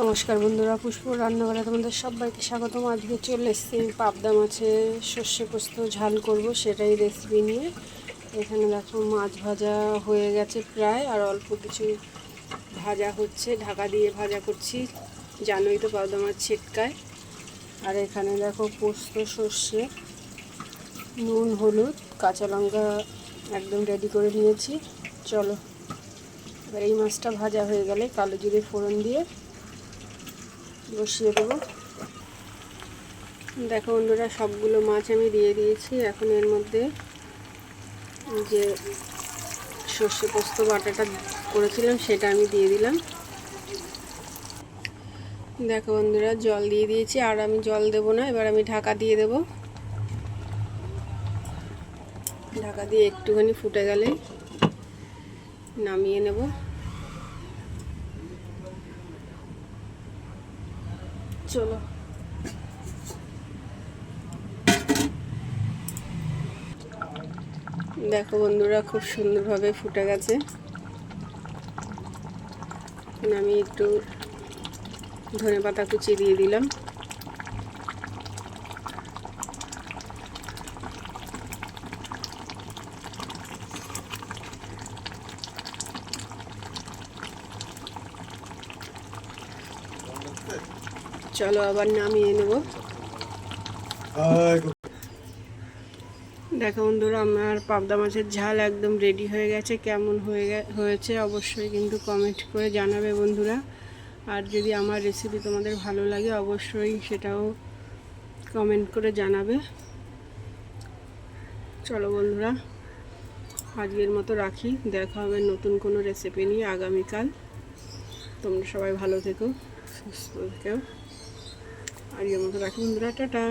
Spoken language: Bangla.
নমস্কার বন্ধুরা, পুষ্প রান্নাঘরে তোমাদের সবাইকে স্বাগতম। আজকে চলে এসেছি পাবদা মাছের সর্ষে পোস্ত ঝাল করব সেটাই রেসিপি নিয়ে। এখানে দেখো মাছ ভাজা হয়ে গেছে প্রায়, আর অল্প কিছু ভাজা হচ্ছে। ঢাকা দিয়ে ভাজা করছি, জানোই তো পাবদা মাছ ছিটকায়। আর এখানে দেখো পোস্ত, সর্ষে, নুন, হলুদ, কাঁচা লঙ্কা একদম রেডি করে নিয়েছি। চলো, এবার এই মাছটা ভাজা হয়ে গেলে কালো জিরে ফোড়ন দিয়ে বসিয়ে দেবো। দেখো বন্ধুরা, সবগুলো মাছ আমি দিয়ে দিয়েছি। এখন এর মধ্যে যে সর্ষে পোস্ত বাটাটা করেছিলাম, সেটা আমি দিয়ে দিলাম। দেখো বন্ধুরা, জল দিয়ে দিয়েছি। আর আমি জল দেব না, এবার আমি ঢাকা দিয়ে দেব। ঢাকা দিয়ে একটুখানি ফুটে গেলে নামিয়ে নেব। চলো। দেখো বন্ধুরা খুব সুন্দরভাবে ফুটে গেছে। আমি একটু ধনে পাতা কুচি দিয়ে দিলাম। চলো আবার নামিয়ে নেব। দেখো বন্ধুরা আমার পাবদা মাছের ঝাল একদম রেডি হয়ে গেছে। কেমন হয়ে গে- হয়েছে অবশ্যই কিন্তু কমেন্ট করে জানাবে বন্ধুরা। আর যদি আমার রেসিপি তোমাদের ভালো লাগে অবশ্যই সেটাও কমেন্ট করে জানাবে। চলো বন্ধুরা আজকের মতো রাখি। দেখা হবে নতুন কোনো রেসিপি নিয়ে আগামীকাল। তোমরা সবাই ভালো থেকো সুস্থ থেকো। আজকের মতো রাখি বন্ধুরা টাটা।